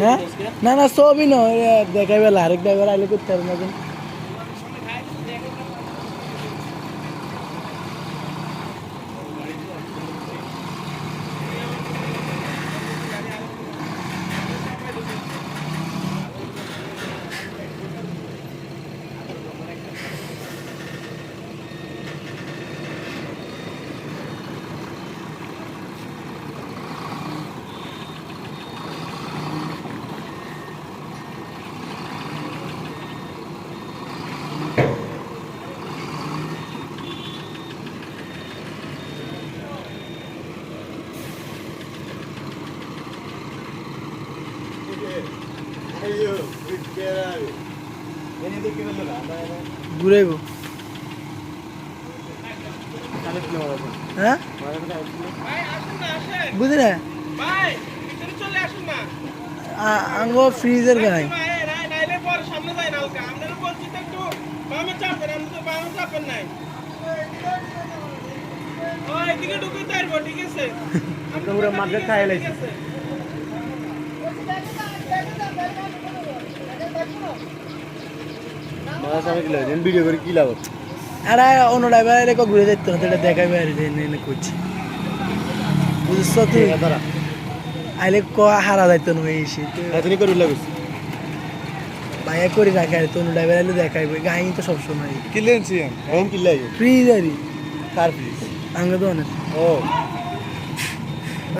হ্যাঁ? না না সবই নয় দেখাই বেলা আরেক ড্রাইভার আইলে করতে পারবে ঘুরে গো। হ্যাঁ? বুঝলি না? আঙ্গো ফ্রিজের গায়ে। নাইলে পর সামনে যাই মাঝে খাই ঠিক আছে ভিডিও করে কি লাভ আরে অন্য ড্রাইভার এলে ঘুরে যেত না এটা দেখাই বাইরে এনে করছি। বুঝছ তুই আইলে ক হারা যাইত না এই শীতে এতনি করে লাগুস ভাইয়া করে রাখে আর তনু ড্রাইভার এলে দেখাইবে। গাই তো সবসময়। কি লেনছি এখন কি লাগে ফ্রিজ আরই কার প্লিজ আঙ্গে তো অনেক ও।